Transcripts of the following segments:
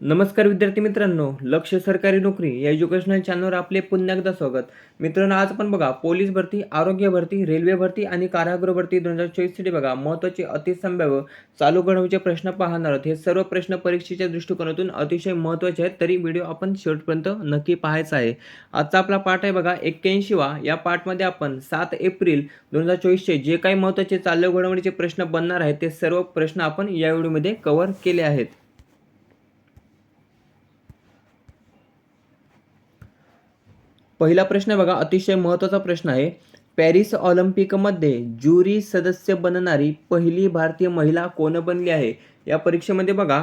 नमस्कार विद्यार्थी मित्रांनो लक्ष सरकारी नोकरी या एज्युकेशनल चॅनलवर आपले पुन्हा एकदा स्वागत. मित्रांनो आज आपण बघा पोलीस भरती आरोग्य भरती रेल्वे भरती आणि कारागृह भरती दोन हजार चोवीससाठी बघा महत्त्वाचे अतिसंभाव्य चालू घडवचे प्रश्न पाहणार आहोत. हे सर्व प्रश्न परीक्षेच्या दृष्टिकोनातून अतिशय महत्त्वाचे आहेत तरी व्हिडिओ आपण शेवटपर्यंत नक्की पाहायचा आहे. आजचा आपला पाठ आहे बघा एक्क्याऐंशीवा या पाठमध्ये आपण सात एप्रिल दोन हजार चोवीसचे जे काही महत्त्वाचे चालू घडवणीचे प्रश्न बनणार आहेत ते सर्व प्रश्न आपण या व्हिडिओमध्ये कव्हर केले आहेत. पहिला प्रश्न बघा अतिशय महत्त्वाचा प्रश्न आहे. पॅरिस ऑलिम्पिकमध्ये ज्युरी सदस्य बनणारी पहिली भारतीय महिला कोण बनली आहे? या परीक्षेमध्ये बघा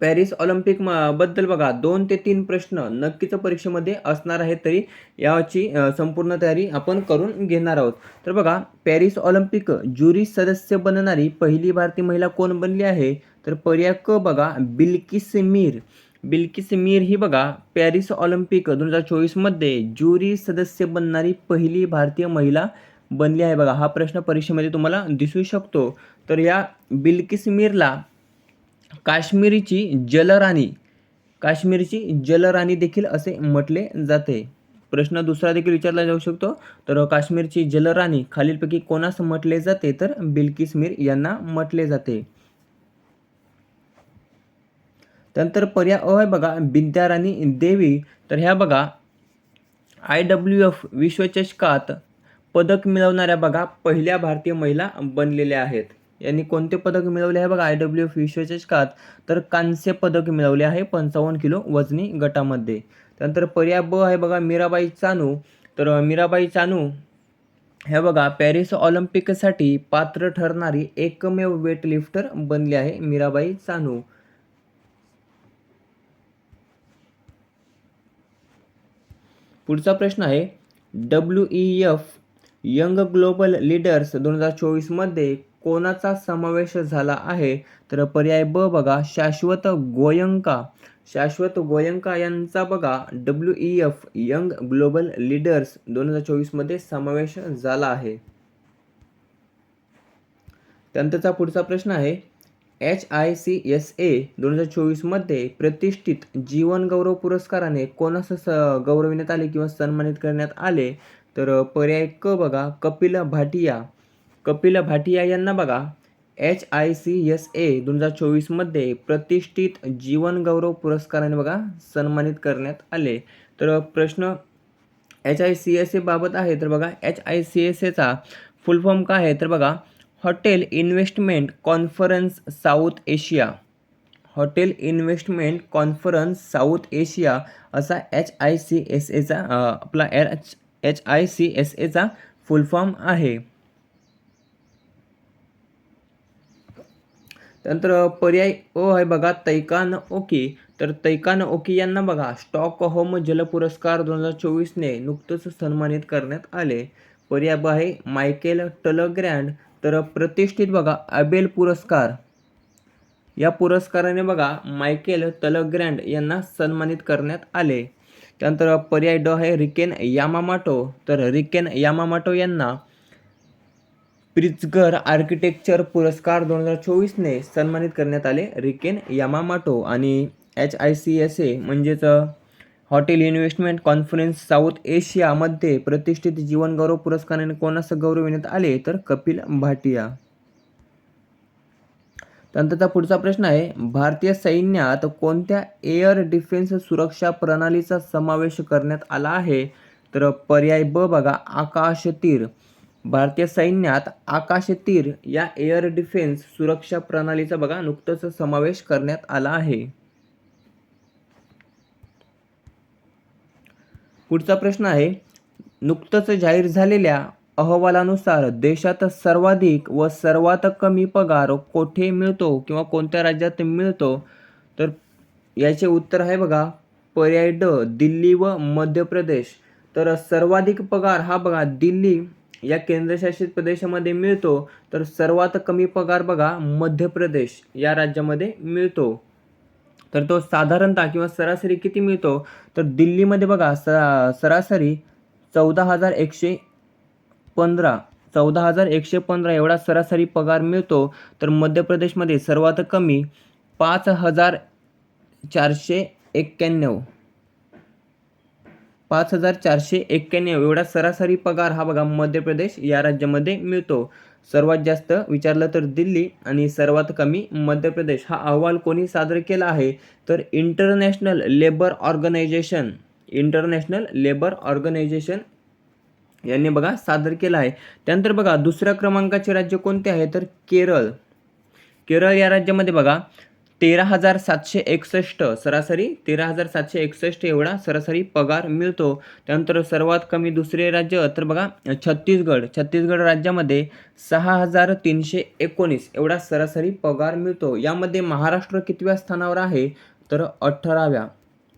पॅरिस ऑलिम्पिक म- बद्दल बघा दोन ते तीन प्रश्न नक्कीच परीक्षेमध्ये असणार आहेत तरी याची संपूर्ण तयारी आपण करून घेणार आहोत. तर बघा पॅरिस ऑलिम्पिक ज्युरी सदस्य बनणारी पहिली भारतीय महिला कोण बनली आहे? तर पर्याय क बघा बिल्किस मीर. बिल्किस मीर ही बघा पॅरिस ऑलिम्पिक दोन हजार चोवीसमध्ये ज्युरी सदस्य बनणारी पहिली भारतीय महिला बनली आहे बघा. हा प्रश्न परीक्षेमध्ये तुम्हाला दिसू शकतो. तर या बिल्किस मीरला काश्मीरीची जलराणी काश्मीरची जलराणी देखील असे म्हटले जाते. प्रश्न दुसरा देखील विचारला जाऊ शकतो. तर काश्मीरची जलराणी खालीलपैकी कोणास म्हटले जाते? तर बिल्किस मीर यांना म्हटले जाते. त्यानंतर पर्याय अ आहे बघा विद्याराणी देवी. तर ह्या बघा आय डब्ल्यू एफ विश्वचषकात पदक मिळवणाऱ्या बघा पहिल्या भारतीय महिला बनलेल्या आहेत. यांनी कोणते पदक मिळवले आहे बघा आय डब्ल्यू एफ विश्वचषकात? तर कांस्य पदक मिळवले आहे पंचावन्न किलो वजनी गटामध्ये. त्यानंतर पर्याय ब आहे बघा मीराबाई चानू. तर मीराबाई चानू ह्या बघा पॅरिस ऑलिम्पिकसाठी पात्र ठरणारी एकमेव वेटलिफ्टर बनली आहे मीराबाई चानू. पुढचा प्रश्न आहे W E F young global leaders दोन हजार चोवीसमध्ये कोणाचा समावेश झाला आहे? तर पर्याय ब बघा शाश्वत गोयंका. शाश्वत गोयंका यांचा बघा W E F young global leaders दोन हजार चोवीसमध्ये समावेश झाला आहे. त्यानंतरचा पुढचा प्रश्न आहे H I C S A दोन हजार चोवीसमध्ये प्रतिष्ठित जीवन गौरव पुरस्काराने कोणास स गौरविण्यात आले किंवा सन्मानित करण्यात आले? तर पर्याय क बघा. कपिल भाटिया. कपिल भाटिया यांना बघा. H I C S A दोन हजार चोवीसमध्ये प्रतिष्ठित जीवन गौरव पुरस्काराने बघा सन्मानित करण्यात आले. तर प्रश्न H I C S A बाबत आहे. तर बघा एच आय सी एस एचा फुल फॉर्म काय आहे? तर बघा hotel investment conference south Asia. Hotel investment conference south Asia असा एच आय सी एस एचा आपला H H I C S एचा फुल फॉर्म आहे. त्यानंतर पर्याय ओ आहे बघा तैकान ओकी. तर तैकान ओकी यांना बघा स्टॉकहोम जल पुरस्कार दोन हजार चोवीसने नुकतंच सन्मानित करण्यात आले. पर्याय आहे मायकेल टलग्रँड तर प्रतिष्ठित बघा अबेल पुरस्कार. या पुरस्काराने बघा मायकेल तलग्रँड यांना सन्मानित करण्यात आले. त्यानंतर पर्याय ड. आहे रिकेन यामामाटो. तर रिकेन यामामाटो यांना प्रिचगर आर्किटेक्चर पुरस्कार दोन हजार चोवीसने सन्मानित करण्यात आले. रिकेन यामामाटो आणि H I C S A म्हणजेच हॉटेल इन्व्हेस्टमेंट कॉन्फरन्स साऊथ एशियामध्ये प्रतिष्ठित जीवनगौरव पुरस्काराने कोणास गौरविण्यात आले तर कपिल भाटिया. त्यानंतरचा पुढचा प्रश्न आहे भारतीय सैन्यात कोणत्या एअर डिफेन्स सुरक्षा प्रणालीचा समावेश करण्यात आला आहे? तर पर्याय ब बघा आकाश तीर. भारतीय सैन्यात आकाश तीर या एअर डिफेन्स सुरक्षा प्रणालीचा बघा नुकतंच समावेश करण्यात आला आहे. पुढचा प्रश्न आहे नुकतंच जाहीर झालेल्या अहवालानुसार देशात सर्वाधिक व सर्वात कमी पगार कोठे मिळतो किंवा कोणत्या राज्यात मिळतो? तर याचे उत्तर आहे बघा पर्याय ड दिल्ली व मध्य प्रदेश. तर सर्वाधिक पगार हा बघा दिल्ली या केंद्रशासित प्रदेशामध्ये मिळतो. तर सर्वात कमी पगार बघा मध्य प्रदेश या राज्यामध्ये मिळतो. तर तो साधारणतः किंवा सरासरी किती मिळतो? तर दिल्लीमध्ये बघा स सरासरी चौदा हजार एकशे पंधरा चौदा हजार एकशे पंधरा एवढा सरासरी पगार मिळतो. तर मध्य प्रदेशमध्ये सर्वात कमी पाच हजार चारशे एक्क्याण्णव. पाच हजार चारशे एक्क्याण्णव एवढा सरासरी पगार हा बघा मध्य प्रदेश या राज्यामध्ये मिळतो. सर्वात जास्त विचारलं तर दिल्ली आणि सर्वात कमी मध्य प्रदेश. हा अहवाल कोणी सादर केला आहे? तर international labour organisation international labour organisation यांनी बघा सादर केला आहे. त्यानंतर बघा दुसऱ्या क्रमांकाचे राज्य कोणते आहे? तर केरळ. केरळ या राज्यामध्ये बघा तेरा हजार सातशे एकसष्ट सरासरी तेरा हजार सातशे एकसष्ट एवढा सरासरी पगार मिळतो. त्यानंतर सर्वात कमी दुसरे राज्य तर बघा छत्तीसगड. छत्तीसगड राज्यामध्ये सहा हजार तीनशे एकोणीस एवढा सरासरी पगार मिळतो. यामध्ये महाराष्ट्र कितव्या स्थानावर आहे? तर अठराव्या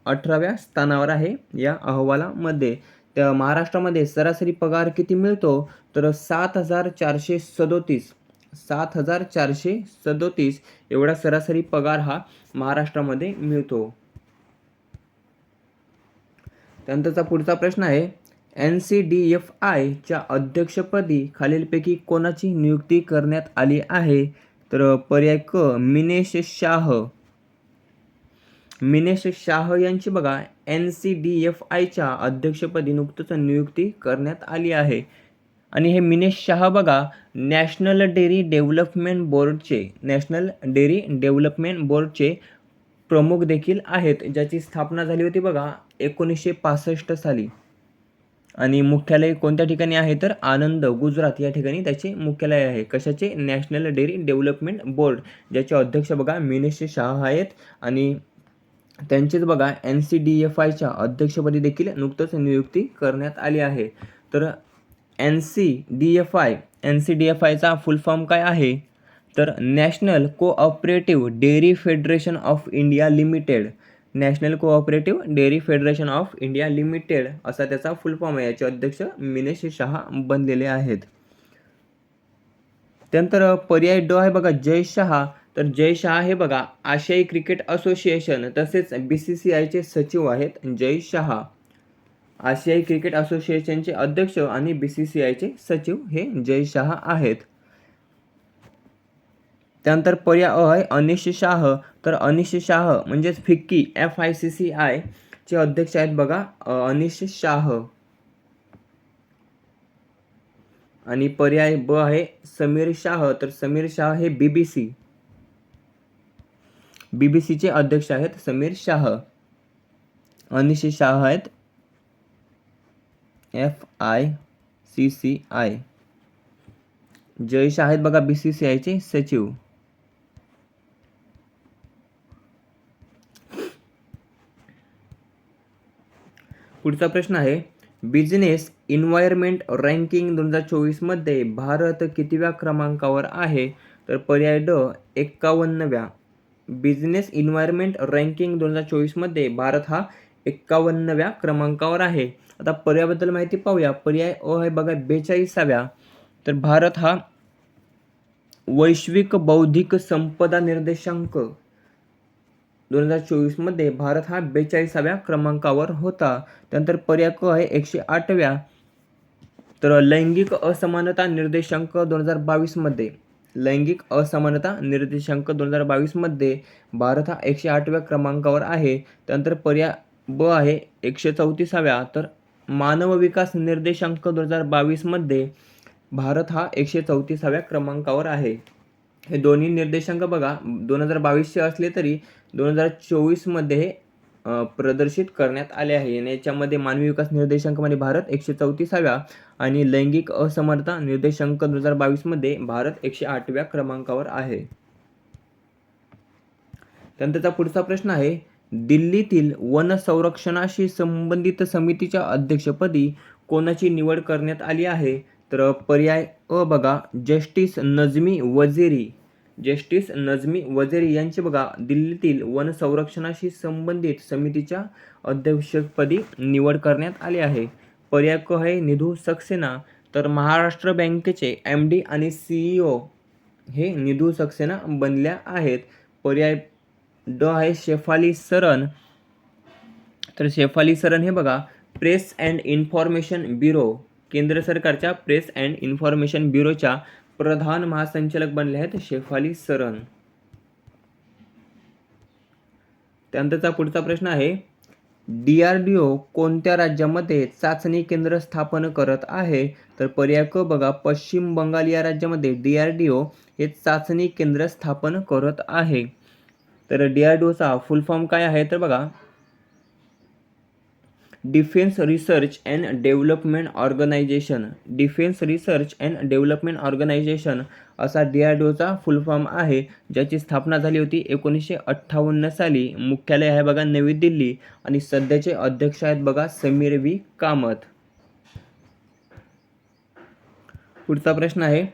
अठराव्या स्थानावर आहे या अहवालामध्ये. त्या महाराष्ट्रामध्ये सरासरी पगार किती मिळतो? तर सात हजार चारशे सदोतीस. सात हजार चारशे सदोतीस एवढा सरासरी पगार हा महाराष्ट्रामध्ये मिळतो. त्यानंतरचा पुढचा प्रश्न आहे एन सी डी एफ आयच्या अध्यक्षपदी खालीलपैकी कोणाची नियुक्ती करण्यात आली आहे? तर पर्याय क मिनेश शाह. मिनेश शाह यांची बघा एन सी डी एफ आयच्या अध्यक्षपदी नुकतंच नियुक्ती करण्यात आली आहे. आणि हे मिनेश शाह बघा नॅशनल डेअरी डेव्हलपमेंट बोर्डचे नॅशनल डेअरी डेव्हलपमेंट बोर्डचे प्रमुख देखील आहेत. ज्याची स्थापना झाली होती बघा एकोणीसशे पासष्ट साली. आणि मुख्यालय कोणत्या ठिकाणी आहे? तर आनंद गुजरात या ठिकाणी त्याचे मुख्यालय आहे. कशाचे? नॅशनल डेअरी डेव्हलपमेंट बोर्ड ज्याचे अध्यक्ष बघा मिनेश शाह आहेत. आणि त्यांचेच बघा एन सी डी एफ आयच्या अध्यक्षपदी देखील नुकतंच नियुक्ती करण्यात आली आहे. तर N C D F I N C D F आयचा फुल फॉर्म काय आहे? तर national cooperative dairy federation of India limited national cooperative dairy federation of India limited असा त्याचा फुल फॉर्म आहे. याचे अध्यक्ष मिनेश शहा बनलेले आहेत. त्यानंतर पर्याय ड आहे बघा जय शहा. तर जय शहा हे बघा आशियाई क्रिकेट असोसिएशन तसेच बी सी सी आयचे सचिव आहेत जय शहा. आशियाई क्रिकेट असोसिएशनचे अध्यक्ष आणि बी सी सी आयचे सचिव हे जय शाह आहेत. त्यानंतर पर्याय अ आहे अनिश शाह. तर अनिश शाह म्हणजेच FICCI F I C C I चे अध्यक्ष आहेत बघा अनिश शाह. आणि पर्याय ब आहे समीर शाह. तर समीर शाह हे बी बी सी. बी बी सीचे अध्यक्ष आहेत समीर शाह. अनिश शाह आहेत. F I C C I. जय आहेत बघा बी सी सी आयचे सचिव. पुढचा प्रश्न आहे बिझनेस इन्व्हायरमेंट रँकिंग दोन हजार चोवीसमध्ये भारत कितव्या क्रमांकावर आहे? तर पर्याय ड एक्कावन्नव्या बिझनेस इन्व्हायरमेंट रँकिंग दोन हजार चोवीसमध्ये भारत हा एक्कावन्नव्या क्रमांकावर आहे. आता पर्यायाबद्दल माहिती पाहूया. पर्याय अ आहे बघा बेचाळीसाव्या. तर भारत हा वैश्विक बौद्धिक संपदा निर्देशांक दोन हजार चोवीसमध्ये भारत हा बेचाळीसाव्या क्रमांकावर होता. त्यानंतर पर्याय क आहे एकशे आठव्या. तर लैंगिक असमानता निर्देशांक दोन हजार बावीसमध्ये लैंगिक असमानता निर्देशांक दोन हजार बावीसमध्ये भारत हा एकशे आठव्या क्रमांकावर आहे. त्यानंतर पर्याय ब आहे एकशे चौतीसाव्या तर मानव विकास निर्देशांक दोन हजार बावीसमध्ये भारत हा एकशे चौतीसाव्या क्रमांकावर आहे. हे दोन्ही निर्देशांक बघा. दोन हजार बावीसचे असले तरी दोन हजार चोवीसमध्ये हे प्रदर्शित करण्यात आले आहे. आणि याच्यामध्ये मानवी विकास निर्देशांकमध्ये भारत एकशे चौतीसाव्या आणि लैंगिक असमर्था निर्देशांक दोन हजार बावीसमध्ये भारत एकशे आठव्या क्रमांकावर आहे. त्यानंतरचा पुढचा प्रश्न आहे दिल्लीतील वन संरक्षणाशी संबंधित समितीच्या अध्यक्षपदी कोणाची निवड करण्यात आली आहे? तर पर्याय अ बघा जस्टिस नजमी वझेरी. जस्टिस नजमी वझेरी यांची बघा दिल्लीतील वन संरक्षणाशी संबंधित समितीच्या अध्यक्षपदी निवड करण्यात आली आहे. पर्याय क आहे निधू सक्सेना. तर महाराष्ट्र बँकेचे एम डी आणि सीईओ हे निधू सक्सेना बनल्या आहेत. पर्याय ड आहे शेफाली सरन तर शेफाली सरन हे बघा प्रेस अँड इन्फॉर्मेशन ब्युरो केंद्र सरकारच्या प्रेस अँड इन्फॉर्मेशन ब्युरोच्या प्रधान महासंचालक बनले आहेत शेफाली सरन त्यानंतरचा पुढचा प्रश्न आहे डी आर डी ओ कोणत्या राज्यामध्ये चाचणी केंद्र स्थापन करत आहे? तर पर्याय क बघा पश्चिम बंगाल या राज्यामध्ये डी आर डी ओ हे चाचणी केंद्र स्थापन करत आहे. तर डी आर डी ओचा फुल फॉर्म काय आहे तर बघा. Defence research and development organisation defence research and development organisation असा डी आर डी ओचा फुल फॉर्म आहे. ज्याची स्थापना झाली होती एकोणीसशे अठ्ठावन्न साली. मुख्यालय आहे बघा नवी दिल्ली. आणि सध्याचे अध्यक्ष आहेत बघा समीर व्ही. कामत. पुढचा प्रश्न आहे.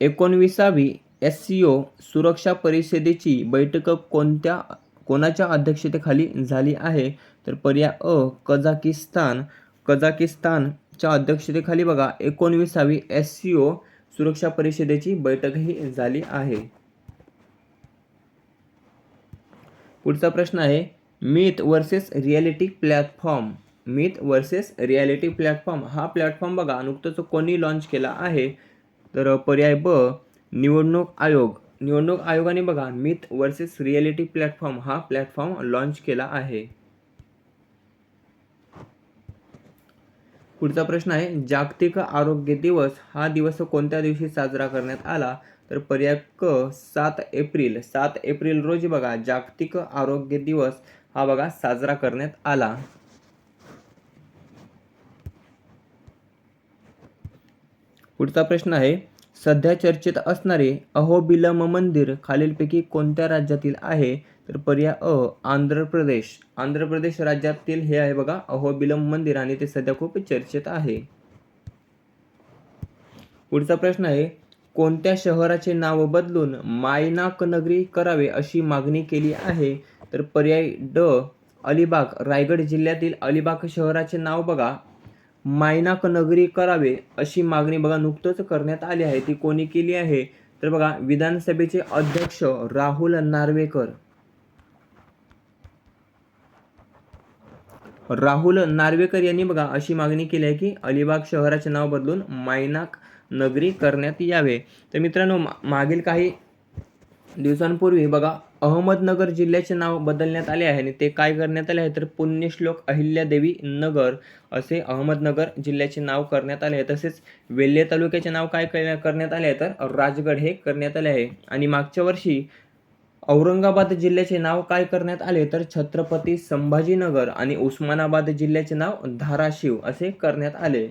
एकोणविसावी एस सी ओ सुरक्षा परिषदेची बैठक कोणत्या कोणाच्या अध्यक्षतेखाली झाली आहे? तर पर्याय अ कझाकिस्तान. कझाकिस्तानच्या अध्यक्षतेखाली बघा एकोणविसावी एस सी ओ सुरक्षा परिषदेची बैठकही झाली आहे. पुढचा प्रश्न आहे myth versus reality platform. Myth versus reality platform. हा प्लॅटफॉर्म बघा नुकतंच कोणी लॉन्च केला आहे? तर पर्याय ब निवडणूक आयोग. निवडणूक आयोगाने बघा मिथ वर्सेस रियालिटी प्लॅटफॉर्म हा प्लॅटफॉर्म लॉन्च केला आहे. पुढचा प्रश्न आहे जागतिक आरोग्य दिवस हा दिवस कोणत्या दिवशी साजरा करण्यात आला? तर पर्याय क सात एप्रिल सात एप्रिल रोजी बघा जागतिक आरोग्य दिवस हा बघा साजरा करण्यात आला. पुढचा प्रश्न आहे सध्या चर्चेत असणारे अहोबिलम मंदिर खालीलपैकी कोणत्या राज्यातील आहे? तर पर्याय अ आंध्र प्रदेश. आंध्र प्रदेश राज्यातील हे आहे बघा अहोबिलम मंदिर आणि ते सध्या खूप चर्चेत आहे. पुढचा प्रश्न आहे कोणत्या शहराचे नाव बदलून मायनाक नगरी करावे अशी मागणी केली आहे? तर पर्याय ड अलिबाग. रायगड जिल्ह्यातील अलिबाग शहराचे नाव बघा मायनाक नगरी करावे अशी मागणी बघा नुकतंच करण्यात आली आहे. ती कोणी केली आहे? तर बघा विधानसभेचे अध्यक्ष राहुल नार्वेकर. राहुल नार्वेकर यांनी बघा अशी मागणी केली आहे की अलिबाग शहराचे नाव बदलून मायनाक नगरी करण्यात यावे. तर मित्रांनो मागील काही दिवसांपूर्वी बघा अहमदनगर जिल्ह्याचे नाव बदलण्यात आले आहे आणि ते काय करण्यात आले आहे? तर पुण्यश्लोक अहिल्यादेवी नगर असे अहमदनगर जिल्ह्याचे नाव करण्यात आले आहे. तसेच वेल्हे तालुक्याचे नाव काय करण्या- करण्यात आले आहे? तर राजगड हे करण्यात आले आहे. आणि मागच्या वर्षी औरंगाबाद जिल्ह्याचे नाव काय करण्यात आले? तर छत्रपती संभाजीनगर आणि उस्मानाबाद जिल्ह्याचे नाव धाराशिव असे करण्यात आले.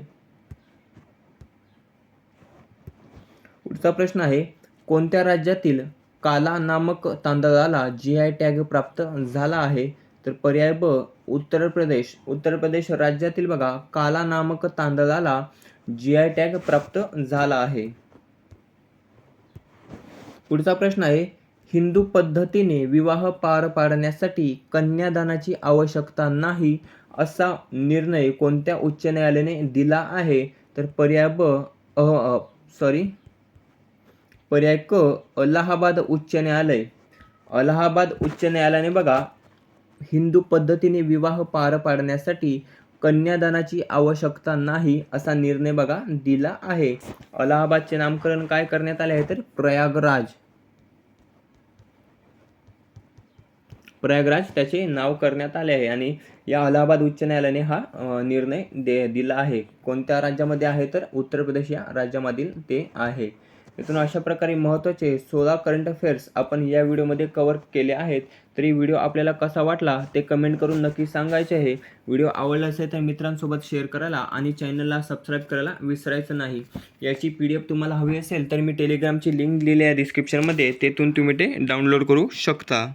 पुढचा प्रश्न आहे कोणत्या राज्यातील काला नामक तांदळाला जी आय टॅग प्राप्त झाला आहे. तर पर्याय ब उत्तर प्रदेश. उत्तर प्रदेश राज्यातील बघा काला नामक तांदळाला जी आय टॅग प्राप्त झाला आहे. पुढचा प्रश्न आहे हिंदू पद्धतीने विवाह पार पाडण्यासाठी कन्यादानाची आवश्यकता नाही असा निर्णय कोणत्या उच्च न्यायालयाने दिला आहे? तर पर्याय ब अ सॉरी पर्याय क अलाहाबाद उच्च न्यायालय. अलाहाबाद उच्च न्यायालयाने बघा हिंदू पद्धतीने विवाह पार पाडण्यासाठी कन्यादानाची आवश्यकता नाही असा निर्णय बघा दिला आहे. अलाहाबादचे नामकरण काय करण्यात आले आहे तर प्रयागराज. प्रयागराज त्याचे नाव करण्यात आले आहे आणि या अलाहाबाद उच्च न्यायालयाने हा निर्णय दे दिला आहे. कोणत्या राज्यामध्ये आहे तर उत्तर प्रदेश या राज्यामधील ते आहे. मित्रांनो अशा प्रकारे महत्त्वाचे सोळा करंट अफेअर्स आपण या व्हिडिओमध्ये कवर केले आहेत. तरी व्हिडिओ आपल्याला कसा वाटला ते कमेंट करून नक्की सांगायचे आहे. व्हिडिओ आवडला असेल तर मित्रांसोबत शेअर करायला आणि चॅनलला सबस्क्राईब करायला विसरायचं नाही. याची पी डी एफ तुम्हाला हवी असेल तर मी टेलिग्रामची लिंक दिली आहे डिस्क्रिप्शनमध्ये तेथून तुम्ही ते डाउनलोड करू शकता.